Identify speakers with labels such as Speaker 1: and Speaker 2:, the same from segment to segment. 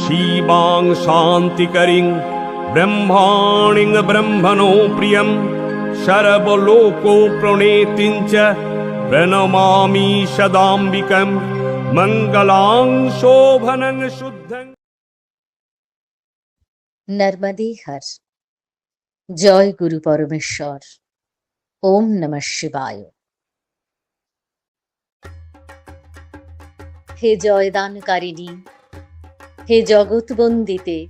Speaker 1: शिवां शान्तिकरीं ब्रह्माणिं ब्रह्मणो प्रियं शरवलोको प्रणेतिं च प्रणमामि सदाम्बिकं मङ्गलां शोभनं शुद्धं
Speaker 2: নর্মদে হর জয় গুরু পরমেশ্বর ওম নমঃ শিবায় হে জয়দানকারিণী হে জগৎ বন্দিতে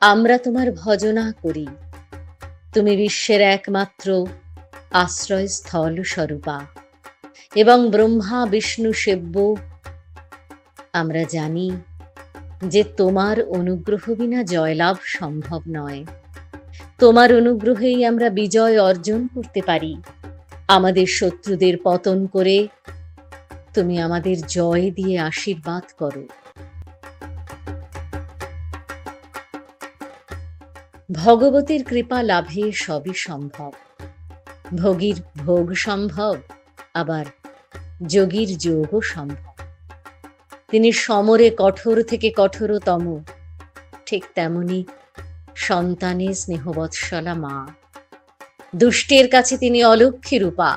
Speaker 2: আমরা তোমার ভজনা করি। তুমি বিশ্বের একমাত্র আশ্রয়স্থল স্বরূপা এবং ব্রহ্মা, বিষ্ণু সেব্য আমরা জানি যে তোমার অনুগ্রহ বিনা জয়লাভ সম্ভব নয়। তোমার অনুগ্রহেই আমরা বিজয় অর্জন করতে পারি। আমাদের শত্রুদের পতন করে তুমি আমাদের জয় দিয়ে আশীর্বাদ করো। ভগবতীর কৃপা লাভে সবই সম্ভব। ভোগীর ভোগ সম্ভব, আবার যোগীর যোগও সম্ভব। তিনি সমরে কঠোর থেকে কঠোরতম, ঠিক তেমনি সন্তানে স্নেহবৎসলা মা। দুষ্টের কাছে তিনি অলক্ষী রূপা,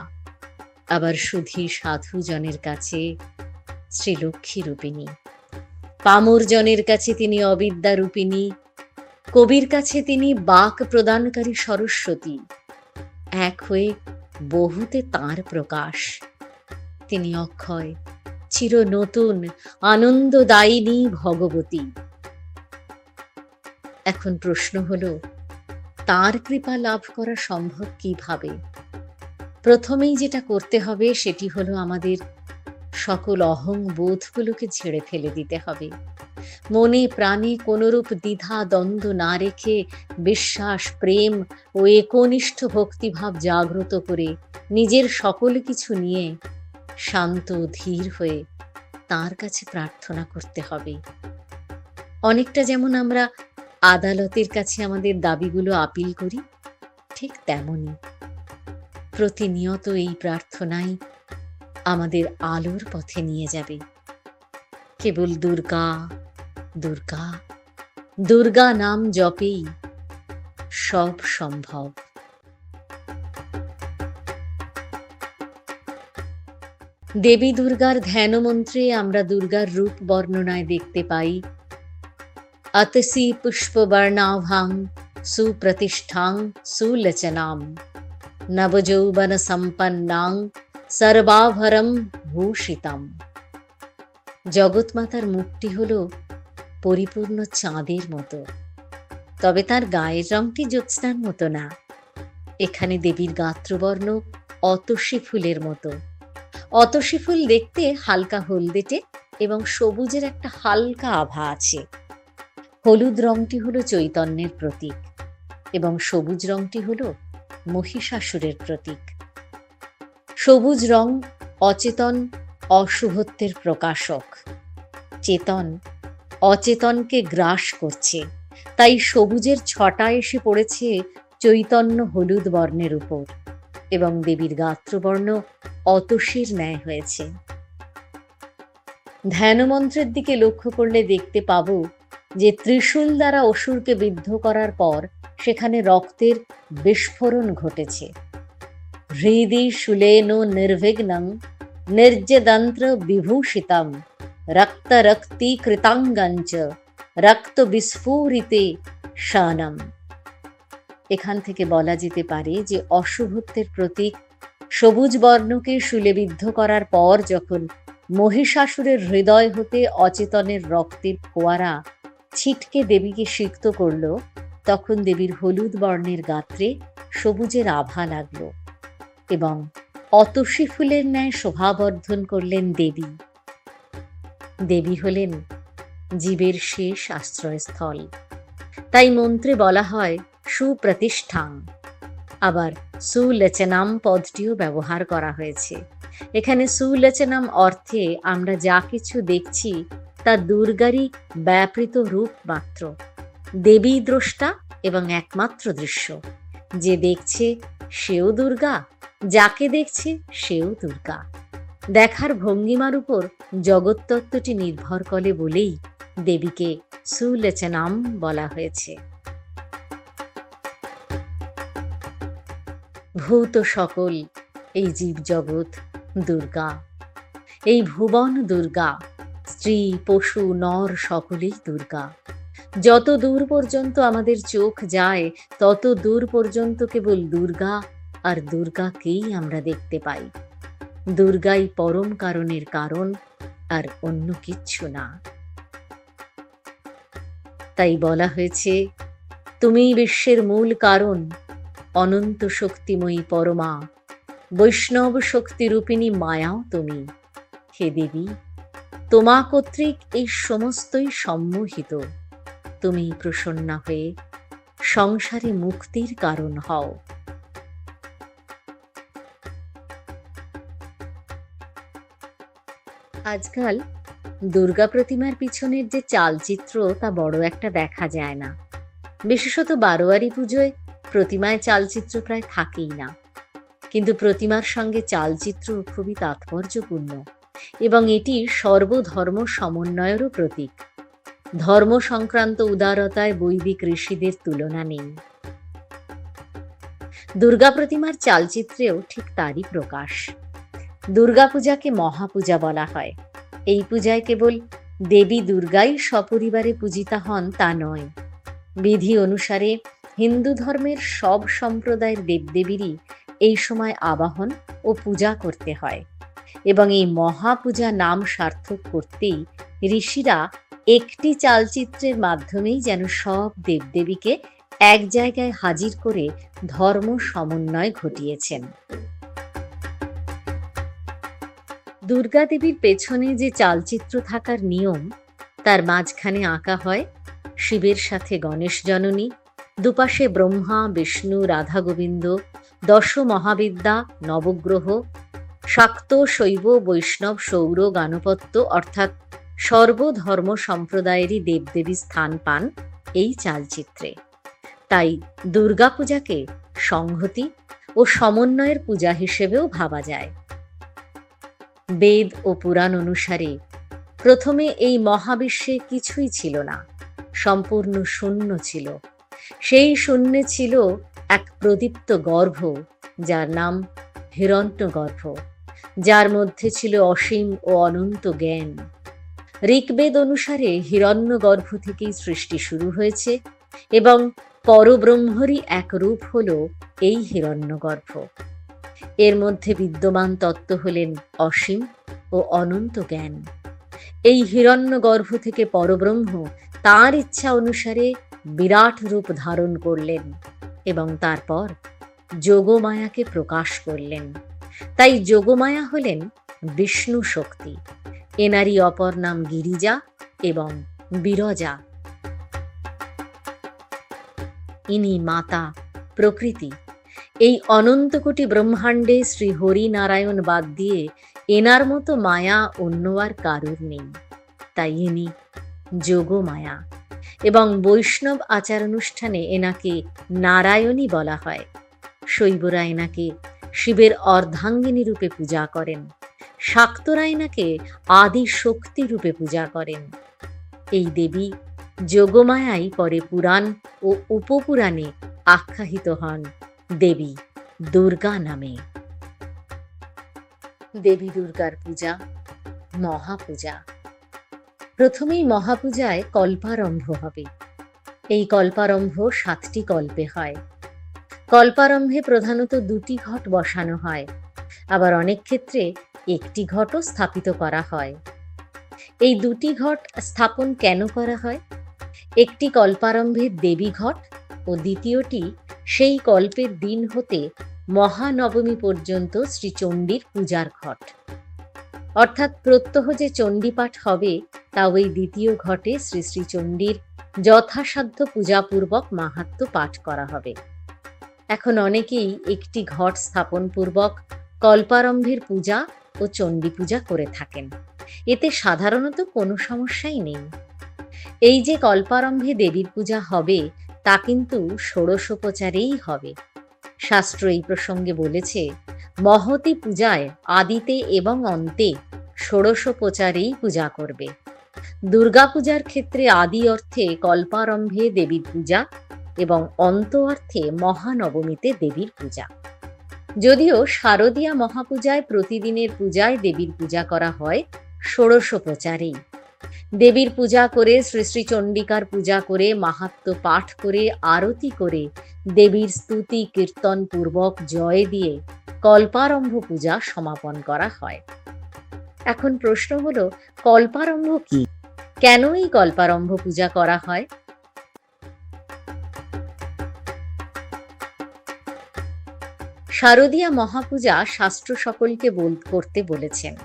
Speaker 2: আবার সুধী সাধুজনের কাছে শ্রীলক্ষ্মী রূপিণী। পামরজনের কাছে তিনি অবিদ্যা রূপিণী কবির কাছে তিনি বাক প্রদানকারী সরস্বতী, এক হয়ে বহুতে তার প্রকাশ। তিনি অক্ষয়, চির নতুন, আনন্দদায়িনী ভগবতী। এখন প্রশ্ন হলো, তার কৃপা লাভ করা সম্ভব কীভাবে? প্রথমেই যেটা করতে হবে সেটি হলো আমাদের সকল অহং বোধগুলোকে ঝেড়ে ফেলে দিতে হবে। মনে প্রাণে কোনরূপ দ্বিধা, দ্বন্দ্ব না রেখে বিশ্বাস, প্রেম ও একনিষ্ঠ ভক্তিভাব জাগ্রত করে নিজের সকল কিছু নিয়ে শান্ত, ধীর হয়ে তার কাছে প্রার্থনা করতে হবে। অনেকটা যেমন আমরা আদালতের কাছে আমাদের দাবিগুলো আপিল করি, ঠিক তেমনই। প্রতিনিয়ত এই প্রার্থনাই আমাদের আলোর পথে নিয়ে যাবে। কেবল দুর্গা দুর্গা। দুর্গা নাম জপেই সব সম্ভব। দেবী দুর্গার ধ্যানমন্ত্রে আমরা দুর্গার রূপ বর্ণনায় দেখতে পাই। অতসি পুষ্পবর্ণাভাং সুপ্রতিষ্ঠাং সুলচনাম। নবযৌবন সম্পন্নাং সর্বাভরম ভূষিতাম। জগৎমাতার মুখটি হল পরিপূর্ণ চাঁদের মতো। তবে তার গায়ের রংটি জ্যোৎস্নার মতো না। এখানে দেবীর গাত্রবর্ণ অতসী ফুলের মতো। অতসী ফুল দেখতে হালকা হলদেটে এবং সবুজের একটা হালকা আভা আছে। হলুদ রংটি হলো চৈতন্যের প্রতীক এবং সবুজ রংটি হলো মহিষাসুরের প্রতীক। সবুজ রং অচেতন, অশুভত্বের প্রকাশক। চেতন অচেতনকে গ্রাস করছে। তাই সবুজের ছটা এসে পড়েছে চৈতন্য হলুদ বর্ণের উপর এবং দেবীর গাত্রবর্ণ অতসীর ন্যায় হয়েছে। ধ্যানমন্ত্রের দিকে লক্ষ্য করলে দেখতে পাব যে ত্রিশূল দ্বারা অসুরকে বিদ্ধ করার পর সেখানে রক্তের বিস্ফোরণ ঘটেছে। হৃদি শুলেন নির্বিঘ্নং নির্যদন্ত্র বিভূষিতম। রক্তি কৃতাঙ্গঞ্চ রক্ত বিস্ফুরিতে শানম এখান থেকে বলা যেতে পারে যে অশুভত্বের প্রতীক সবুজ বর্ণকে শুলেবিদ্ধ করার পর যখন মহিষাসুরের হৃদয় হতে অচেতনের রক্তের ফোয়ারা ছিটকে দেবীকে সিক্ত করল, তখন দেবীর হলুদ বর্ণের গাত্রে সবুজের আভা লাগল এবং অতসী ফুলের ন্যায় শোভাবর্ধন করলেন দেবী। দেবী হলেন জীবের শেষ আশ্রয়স্থল। তাই মন্ত্রে বলা হয় সুপ্রতিষ্ঠাং। আবার সুলেচনাম পদটিও ব্যবহার করা হয়েছে। এখানে সুলেচনাম অর্থে আমরা যা কিছু দেখছি তা দুর্গারই ব্যাপৃত রূপ মাত্র। দেবী দ্রষ্টা এবং একমাত্র দৃশ্য। যে দেখছে সেও দুর্গা, যাকে দেখছে সেও দুর্গা। দেখার ভঙ্গিমার উপর জগত্তত্ত্বটি নির্ভর করে বলেই দেবীকে সুলেচনাম বলা হয়েছে। ভূত সকল, এই জীবজগৎ দুর্গা। এই ভুবন দুর্গা, স্ত্রী, পশু, নর সকলেই দুর্গা। যত দূর পর্যন্ত আমাদের চোখ যায়, তত দূর পর্যন্ত কেবল দুর্গা আর দুর্গাকেই আমরা দেখতে পাই। দুর্গাই পরম কারণের কারণ আর অন্য কিচ্ছু না। তাই বলা হয়েছে তুমি বিশ্বের মূল কারণ, অনন্ত শক্তিময়ী পরমা, বৈষ্ণব শক্তিরূপিণী মায়াও তুমি। হে দেবী, তোমা কর্তৃক এই সমস্তই সম্মোহিত। তুমি প্রসন্না হয়ে সংসারে মুক্তির কারণ হও। আজকাল দুর্গা প্রতিমার পিছনের যে চালচিত্র, তা বড় একটা দেখা যায় না। বিশেষত বারোয়ারি পুজোয় প্রতিমায় চালচিত্র প্রায় থাকেই না। কিন্তু প্রতিমার সঙ্গে চালচিত্র খুবই তাৎপর্যপূর্ণ এবং এটি সর্বধর্ম সমন্বয়েরও প্রতীক। ধর্ম সংক্রান্ত উদারতায় বৈদিক ঋষিদের তুলনা নেই। দুর্গা প্রতিমার চালচিত্রেও ঠিক তারই প্রকাশ। দুর্গাপূজাকে মহাপূজা বলা হয়। এই পূজায় কেবল দেবী দুর্গাই সপরিবারে পূজিতা হন তা নয়। বিধি অনুসারে হিন্দু ধর্মের সব সম্প্রদায়ের দেবদেবীরই এই সময় আবাহন ও পূজা করতে হয় এবং এই মহাপূজা নাম সার্থক করতেই ঋষিরা একটি চালচিত্রের মাধ্যমেই যেন সব দেবদেবীকে এক জায়গায় হাজির করে ধর্ম সমন্বয় ঘটিয়েছেন। দুর্গা দেবীর পেছনে যে চালচিত্র থাকার নিয়ম, তার মাঝখানে আঁকা হয় শিবের সাথে গণেশ জননী, দুপাশে ব্রহ্মা, বিষ্ণু রাধা গোবিন্দ দশ মহাবিদ্যা নবগ্রহ, শাক্ত, শৈব, বৈষ্ণব, সৌর গানপত্য অর্থাৎ সর্বধর্ম সম্প্রদায়েরই দেবদেবী স্থান পান এই চালচিত্রে। তাই দুর্গাপূজাকে সংহতি ও সমন্বয়ের পূজা হিসেবেও ভাবা যায়। বেদ ও পুরাণ অনুসারে প্রথমে এই মহাবিশ্বে কিছুই ছিল না, সম্পূর্ণ শূন্য ছিল। সেই শূন্যে ছিল এক প্রদীপ্ত গর্ভ, যার নাম হিরণ্যগর্ভ যার মধ্যে ছিল অসীম ও অনন্ত জ্ঞান। ঋগ্বেদ অনুসারে হিরণ্যগর্ভ থেকেই সৃষ্টি শুরু হয়েছে এবং পরব্রহ্মরই এক রূপ হল এই হিরণ্যগর্ভ। এর মধ্যে বিদ্যমান তত্ত্ব হলেন অসীম ও অনন্ত জ্ঞান। এই হিরণ্যগর্ভ থেকে পরব্রহ্ম তার ইচ্ছা অনুসারে বিরাট রূপ ধারণ করলেন এবং তারপর যোগমায়াকে প্রকাশ করলেন। তাই যোগমায়া হলেন বিষ্ণু শক্তি, এনারই অপর নাম গিরিজা এবং বিরজা। ইনি মাতা, প্রকৃতি এই অনন্ত কোটি ব্রহ্মাণ্ডে শ্রী হরি নারায়ণ বাদ দিয়ে এনার মতো মায়া অন্য আর কারুর নেই। তাই ইনি যোগমায়া। এবং বৈষ্ণব আচার অনুষ্ঠানে এনাকে নারায়ণী বলা হয়। শৈবরা এনাকে শিবের অর্ধাঙ্গিনী রূপে পূজা করেন। শাক্তরা এনাকে আদি শক্তি রূপে পূজা করেন। এই দেবী যোগমায়াই পরে পুরাণ ও উপপুরাণে আখ্যায়িত হন। দেবী দুর্গা নামে। দেবী দুর্গার পূজা, মহাপূজা। প্রথমেই মহাপূজায় কল্পারম্ভ হবে। এই কল্পারম্ভ সাতটি কল্পে হয়। কল্পারম্ভে প্রধানত দুটি ঘট বসানো হয়। আবার অনেক ক্ষেত্রে একটি ঘটও স্থাপিত করা হয়। এই দুটি ঘট স্থাপন কেন করা হয়? একটি কল্পারম্ভে দেবী ঘট ও দ্বিতীয়টি সেই কল্পের দিন হতে মহানবমী পর্যন্ত শ্রীচণ্ডীর পূজার ঘট। অর্থাৎ প্রত্যহ যে চণ্ডীপাঠ হবে, তা ওই দ্বিতীয় ঘটে শ্রী শ্রীচণ্ডীর যথাসাধ্য পূজাপূর্বক মাহাত্ম পাঠ করা হবে। এখন অনেকেই একটি ঘট স্থাপন পূর্বক কল্পারম্ভের পূজা ও চণ্ডী পূজা করে থাকেন। এতে সাধারণত কোনো সমস্যাই নেই। এই যে কল্পারম্ভে দেবীর পূজা হবে তা কিন্তু ষোড়শোপচারেই হবে। শাস্ত্র এই প্রসঙ্গে বলেছে, মহতি পূজায় আদিতে এবং অন্তে ষোড়শোপচারেই পূজা করবে। দুর্গাপূজার ক্ষেত্রে আদি অর্থে কল্পারম্ভে দেবীর পূজা এবং অন্ত অর্থে মহানবমীতে দেবীর পূজা। যদিও শারদীয়া মহাপূজায় প্রতিদিনের পূজায় দেবীর পূজা করা হয় ষোড়শ প্রচারেই দেবীর পূজা করে শ্রী শ্রী চণ্ডিকার পূজা করে মাহাত্ম্য পাঠ করে আরতি করে দেবীর স্তুতি কীর্তন পূর্বক জয় দিয়ে কল্পারম্ভ পূজা সমাপন করা হয়। এখন প্রশ্ন হলো কল্পারম্ভ কি? কেন এই কল্পারম্ভ পূজা করা হয়? শারদীয়া মহাপূজা শাস্ত্র সকলকে বল- করতে বলেছেন।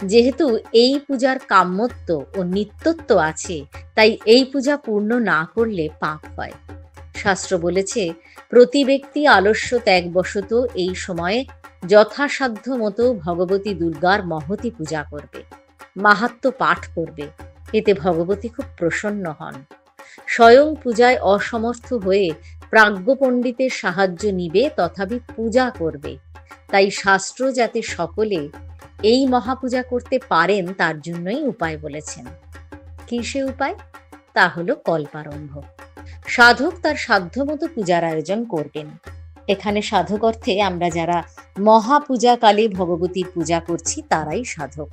Speaker 2: যেহেতু এই পূজার কাম্যত্ব ও নিত্যত্ব আছে, তাই এই পূজা পূর্ণ না করলে পাপ হয়। শাস্ত্র বলেছে, প্রতি ব্যক্তি আলস্য ত্যাগবশত এই সময়ে যথাসাধ্য মতো ভগবতী দুর্গার মহতি পূজা করবে, মাহাত্ম পাঠ করবে, এতে ভগবতী খুব প্রসন্ন হন। স্বয়ং পূজায় অসমর্থ হয়ে প্রাজ্ঞ পণ্ডিতের সাহায্য নিবে, তথাপি পূজা করবে। তাই শাস্ত্র যাতে সকলে এই মহাপূজা করতে পারেন তার জন্যই উপায় বলেছেন। কি সে উপায়? তা হলো কল্পারম্ভ। সাধক তার সাধ্যমতো পূজার আয়োজন করবেন। এখানে সাধক অর্থে আমরা যারা মহাপূজাকালে ভগবতীর পূজা করছি, তারাই সাধক।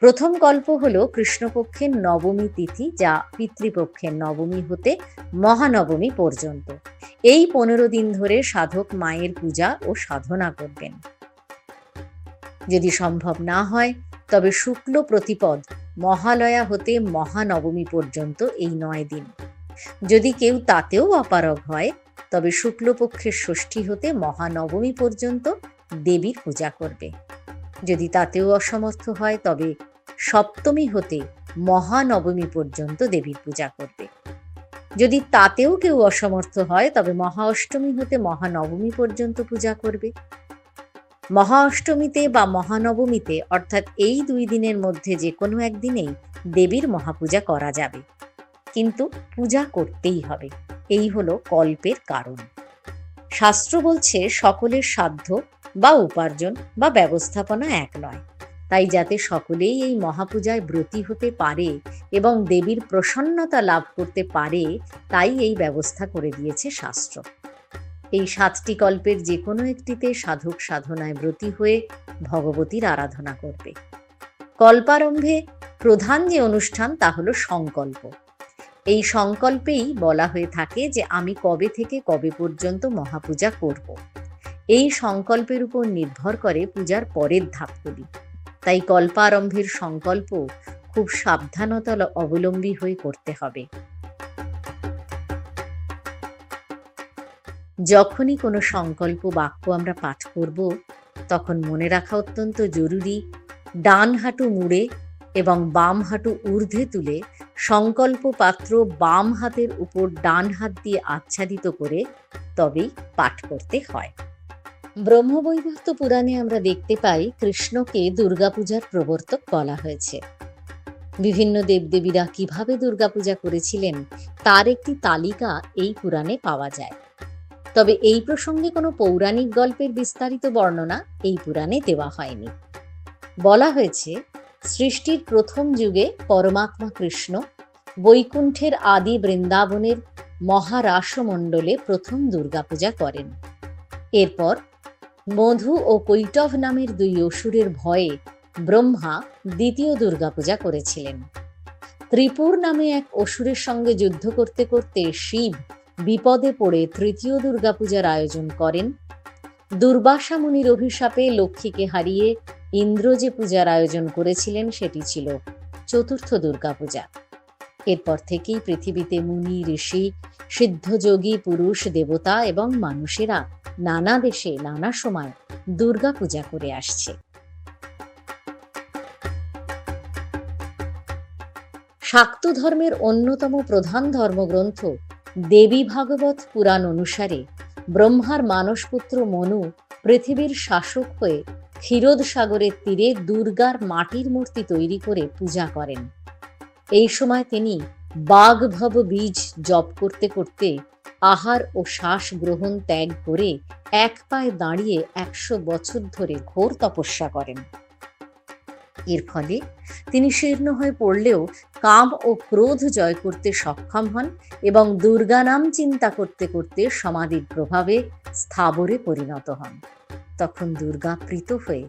Speaker 2: প্রথম গল্প হলো কৃষ্ণপক্ষের নবমী তিথি, যা পিতৃপক্ষের নবমী হতে মহানবমী পর্যন্ত। এই পনেরো দিন ধরে সাধক মায়ের পূজা ও সাধনা করবেন। যদি সম্ভব না হয়, তবে শুক্ল প্রতিপদ মহালয়া হতে মহানবমী পর্যন্ত এই নয় দিন। যদি কেউ তাতেও অপারগ হয়, তবে শুক্লপক্ষের ষষ্ঠী হতে মহানবমী পর্যন্ত দেবীর পূজা করবে। যদি তাতেও অসমর্থ হয়, তবে সপ্তমী হতে মহানবমী পর্যন্ত দেবীর পূজা করবে। যদি তাতেও কেউ অসমর্থ হয়, তবে মহা অষ্টমী হতে মহানবমী পর্যন্ত পূজা করবে। মহা অষ্টমীতে বা মহানবমীতে, অর্থাৎ এই দুই দিনের মধ্যে যে কোনো একদিনেই দেবীর মহাপূজা করা যাবে। কিন্তু পূজা করতেই হবে। এই হলো কল্পের কারণ। শাস্ত্র বলছে, সকলের সাধ্য বা উপার্জন বা ব্যবস্থাপনা এক নয়। তাই যাতে সকলেই এই মহাপূজায় ব্রতী হতে পারে এবং দেবীর প্রসন্নতা লাভ করতে পারে, তাই এই ব্যবস্থা করে দিয়েছে শাস্ত্র। এই সাতটি কল্পের যে কোনো একটিতে সাধক সাধনায় ব্রতী হয়ে ভগবতীর আরাধনা করবে। কল্পারম্ভে প্রধান যে অনুষ্ঠান তা হলো সংকল্প। এই সংকল্পেই বলা হয়ে থাকে যে আমি কবে থেকে কবে পর্যন্ত মহাপূজা করব। এই সংকল্পের উপর নির্ভর করে পূজার পরের ধাপগুলি। তাই কল্পারম্ভের সংকল্প খুব সাবধানতা অবলম্বী হয়ে করতে হবে। যখনই কোনো সংকল্প বাক্য আমরা পাঠ করব, তখন মনে রাখা অত্যন্ত জরুরি, ডান হাঁটু মুড়ে এবং বাম হাঁটু ঊর্ধ্বে তুলে সংকল্প পাত্র বাম হাতের উপর ডান হাত দিয়ে আচ্ছাদিত করে তবেই পাঠ করতে হয়। ব্রহ্মবৈবর্ত পুরাণে আমরা দেখতে পাই কৃষ্ণকে দুর্গাপূজার প্রবর্তক বলা হয়েছে। বিভিন্ন দেবদেবীরা কীভাবে দুর্গাপূজা করেছিলেন, তার একটি তালিকা এই পুরাণে পাওয়া যায়। তবে এই প্রসঙ্গে কোনো পৌরাণিক গল্পের বিস্তারিত বর্ণনা এই পুরাণে দেওয়া হয়নি। বলা হয়েছে, সৃষ্টির প্রথম যুগে পরমাত্মা কৃষ্ণ বৈকুণ্ঠের আদি বৃন্দাবনের মহারাসমণ্ডলে প্রথম দুর্গাপূজা করেন। এরপর মধু ও কৈটভ নামের দুই অসুরের ভয়ে ব্রহ্মা দ্বিতীয় দুর্গাপূজা করেছিলেন। ত্রিপুর নামে এক অসুরের সঙ্গে যুদ্ধ করতে করতে শিব বিপদে পড়ে তৃতীয় দুর্গাপূজার আয়োজন করেন। দুর্বাসা মুনির অভিশাপে লক্ষ্মীকে হারিয়ে ইন্দ্র যে পূজার আয়োজন করেছিলেন সেটি ছিল চতুর্থ দুর্গাপূজা। এরপর থেকেই পৃথিবীতে মুনি, ঋষি, সিদ্ধযোগী, পুরুষ, দেবতা এবং মানুষেরা নানা দেশে নানা সময় দুর্গা পূজা করে আসছে। শাক্ত ধর্মের অন্যতম প্রধান ধর্মগ্রন্থ দেবী ভাগবত পুরাণ অনুসারে ব্রহ্মার মানসপুত্র মনু পৃথিবীর শাসক হয়ে ক্ষীরোদ সাগরের তীরে দুর্গার মাটির মূর্তি তৈরি করে পূজা করেন। এই সময় তিনি বাঘভব বীজ জপ করতে করতে আহার ও শ্বাস গ্রহণ ত্যাগ করে এক পায়ে দাঁড়িয়ে একশো বছর ধরে ঘোর তপস্যা করেন। এর ফলে তিনি শীর্ণ হয়ে পড়লেও কাম ও ক্রোধ জয় করতে সক্ষম হন এবং দুর্গা নাম চিন্তা করতে করতে সমাধির প্রভাবে স্থাবরে পরিণত হন। তখন দুর্গা প্রীত হয়ে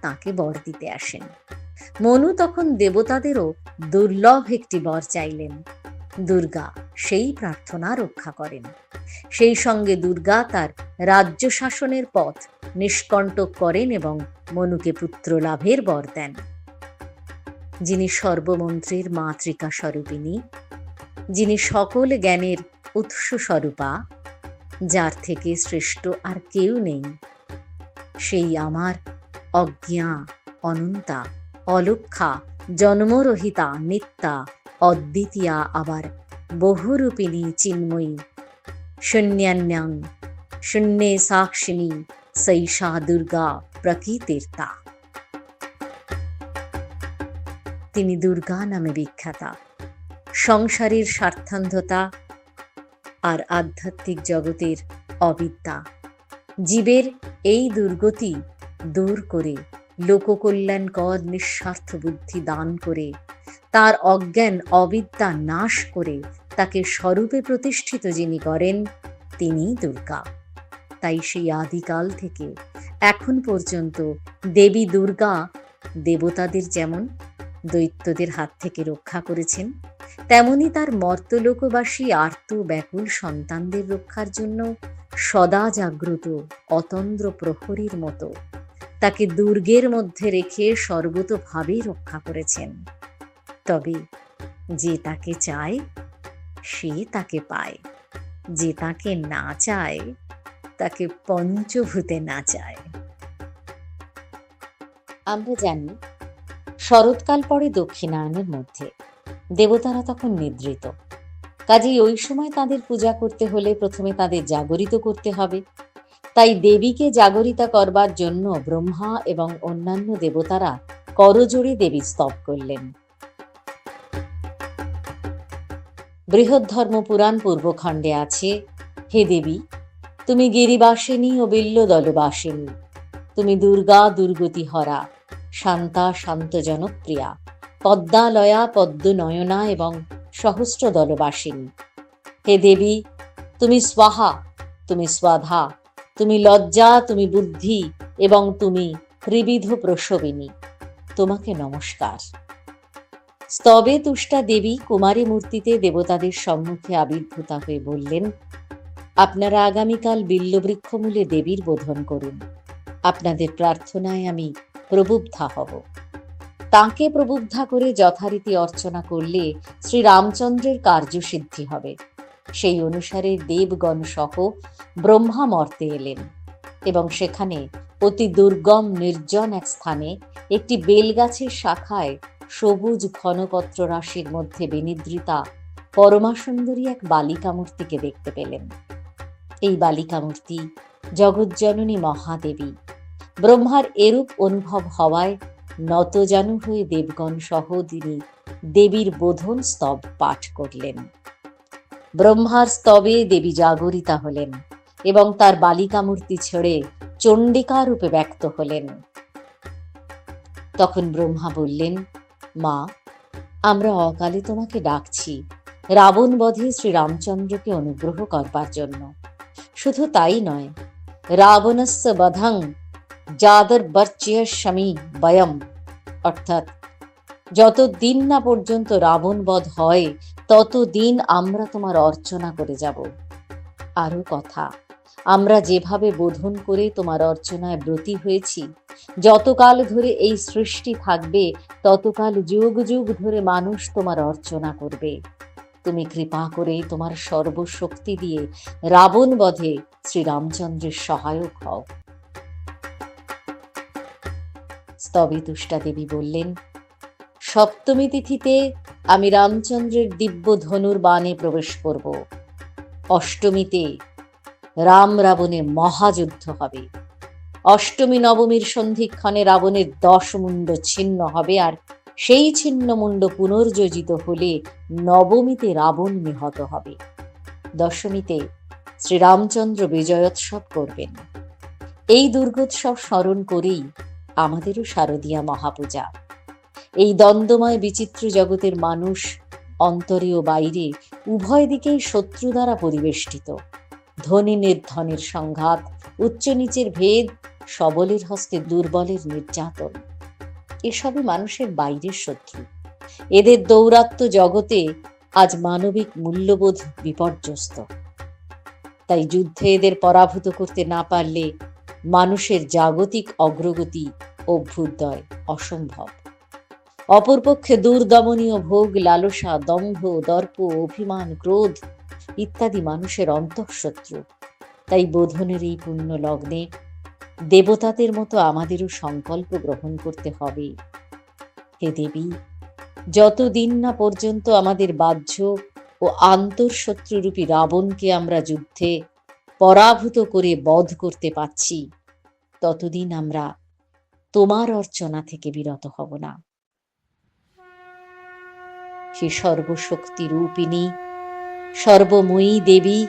Speaker 2: তাকে বর দিতে আসেন। মনু তখন দেবতাদেরও দুর্লভ একটি বর চাইলেন। দুর্গা সেই প্রার্থনা রক্ষা করেন। সেই সঙ্গে দুর্গা তার রাজ্য শাসনের পথ নিষ্কণ্টক করেন এবং মনুকে পুত্র লাভের বর দেন। যিনি সর্বমন্ত্রীর মাতৃকা স্বরূপিণী, যিনি সকল জ্ঞানের উৎস স্বরূপা, যার থেকে শ্রেষ্ঠ আর কেউ নেই, সেই আমার অজ্ঞা, অনন্তা, অলক্ষা, জন্মরহিতা, নিত্যা, অদ্বিতীয়া, আবার বহুরূপিণী চিন্ময়ী, শূন্যান্যাং, শূন্যে সাক্ষিণী, সৈষা দুর্গা প্রকৃতির্তা। তিনি দুর্গা নামে বিখ্যাতা। সংসারের স্বার্থান্ধতা আর আধ্যাত্মিক জগতের অবিদ্যা। জীবের এই দুর্গতি দূর করে লোককল্যাণকর নিঃস্বার্থ বুদ্ধি দান করে, তার অজ্ঞান অবিদ্যা নাশ করে তাকে স্বরূপে প্রতিষ্ঠিত যিনি করেন, তিনিই দুর্গা। তাই সেই আদিকাল থেকে এখন পর্যন্ত দেবী দুর্গা দেবতাদের যেমন দৈত্যদের হাত থেকে রক্ষা করেছেন। তেমনি তার মর্তলোকবাসী আর্ত ব্যাকুল সন্তানদের রক্ষার জন্য সদা জাগ্রত অতন্দ্র প্রহরীর মতো। তাকে দুর্গের মধ্যে রেখে সর্বতভাবে রক্ষা করেছেন। তবে যে তাকে চায়, সে তাকে পায়। যে তাকে না চায়, তাকে পঞ্চভূতে না চায়। আমরা জানি শরৎকাল পরে দক্ষিণায়নের মধ্যে। দেবতারা তখন নিদ্রিত। কাজেই ওই সময় তাদের পূজা করতে হলে প্রথমে তাদের জাগরিত করতে হবে। তাই দেবীকে জাগরিতা করবার জন্য ব্রহ্মা এবং অন্যান্য দেবতারা করজোড়ে দেবী স্তব করলেন। বৃহদ্ধর্ম পুরাণ পূর্বখণ্ডে আছে, হে দেবী, তুমি গিরিবাসিনী ও বিল্ল দলবাসিনী তুমি দুর্গা দুর্গতি হরা শান্তা শান্ত জনপ্রিয়া। পদ্মালয়া পদ্মনয়না এবং সহস্র দলবাসিনী হে দেবী, তুমি স্বাহা, তুমি স্বাধা, তুমি লজ্জা, তুমি বুদ্ধি এবং তুমি ত্রিবিধ প্রসবিনী। তোমাকে নমস্কার। স্তবে তুষ্টা দেবী কুমারী মূর্তিতে দেবতাদের সম্মুখে আবির্ভূতা হয়ে বললেন, আপনারা আগামীকাল বিল্লবৃক্ষমূলে দেবীর বোধন করুন। আপনাদের প্রার্থনায় আমি প্রবুদ্ধা হব তাকে প্রবুদ্ধা করে যথারীতি অর্চনা করলে শ্রী রামচন্দ্রের কার্যসিদ্ধি হবে। সেই অনুসারে দেবগণ সহ ব্রহ্মা মর্তে এলেন এবং সেখানে অতি দুর্গম নির্জন এক স্থানে একটি বেলগাছের শাখায় সবুজ ঘনপত্র রাশির মধ্যে বিনিদ্রিতা পরমাসুন্দরী এক বালিকা মূর্তিকে দেখতে পেলেন। এই বালিকা মূর্তি জগজ্জননী মহাদেবী। ব্রহ্মার এরূপ অনুভব হওয়ায় নতজানু হয়ে দেবগণ সহ তিনি দেবীর বোধন স্তব পাঠ করলেন। ব্রহ্মার স্তবে দেবী জাগরিতা হলেন এবং তার বালিকা মূর্তি ছেড়ে চণ্ডিকা রূপে ব্যক্ত হলেন। তখন ব্রহ্মা বললেন, মা, আমরা অকালে তোমাকে ডাকছি রাবণ বধে শ্রীরামচন্দ্রকে অনুগ্রহ করবার জন্য। শুধু তাই নয়, রাবণস্য বধং যাদর বর্চিয় স্বামী বয়ম, অর্থাৎ যত দিন না পর্যন্ত রাবণ বধ হয়, ততদিন আমরা তোমার অর্চনা করে যাব। আরও কথা, আমরা যেভাবে বোধন করে তোমার অর্চনায় ব্রতী হয়েছি, যতকাল ধরে এই সৃষ্টি থাকবে, ততকাল যুগ যুগ ধরে মানুষ তোমার অর্চনা করবে। তুমি কৃপা করে তোমার সর্বশক্তি দিয়ে রাবণ বধে শ্রীরামচন্দ্রের সহায়ক হও। স্তবে তুষ্টা দেবী বললেন, সপ্তমী তিথিতে আমি রামচন্দ্রের দিব্য ধনুর বাণে প্রবেশ করব। অষ্টমীতে রাম রাবণের মহাযুদ্ধ হবে। অষ্টমী নবমীর সন্ধিক্ষণে রাবণের দশ মুণ্ড ছিন্ন হবে আর সেই ছিন্ন মুণ্ড পুনর্যোজিত হলে নবমীতে রাবণ নিহত হবে। দশমীতে শ্রীরামচন্দ্র বিজয়োৎসব করবেন। এই দুর্গোৎসব স্মরণ করেই আমাদেরও শারদীয়া মহাপূজা। এই দ্বন্দ্বময় বিচিত্র জগতের মানুষ অন্তরে ও বাইরে উভয় দিকেই শত্রু দ্বারা পরিবেষ্টিত। ধনী নির্ধনের সংঘাত, উচ্চ নিচের ভেদ, সবলের হস্তে দুর্বলের নির্যাতন। এসবই মানুষের বাইরের শত্রু। এদের দৌরাত্ম্য জগতে আজ মানবিক মূল্যবোধ বিপর্যস্ত। তাই যুদ্ধে এদের পরাভূত করতে না পারলে মানুষের জাগতিক অগ্রগতি অভ্যুদয় অসম্ভব। অপরপক্ষে দুর্দমনীয় ভোগ, লালসা, দম্ভ, দর্প, অভিমান, ক্রোধ ইত্যাদি মানুষের অন্তঃশত্রু। তাই বোধনের এই পুণ্য লগ্নে দেবতাদের মতো আমাদেরও সংকল্প গ্রহণ করতে হবে। হে দেবী, যতদিন না পর্যন্ত আমাদের বাহ্য ও আন্তঃশত্রুরূপী রাবণকে আমরা যুদ্ধে পরাভূত করে বধ করতে পাচ্ছি ততদিন আমরা তোমার অর্চনা থেকে বিরত হব না। হে সর্বশক্তি রূপিণী, সর্বময়ী দেবী,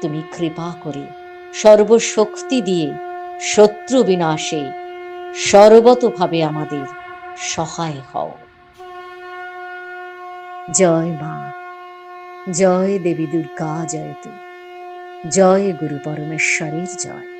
Speaker 2: তুমি কৃপা করে সর্বশক্তি দিয়ে শত্রু বিনাশে সর্বতভাবে আমাদের সহায় হও। জয় মা, জয় দেবী দুর্গা জয়তু জয় গুরু পরমেশ্বরের জয়।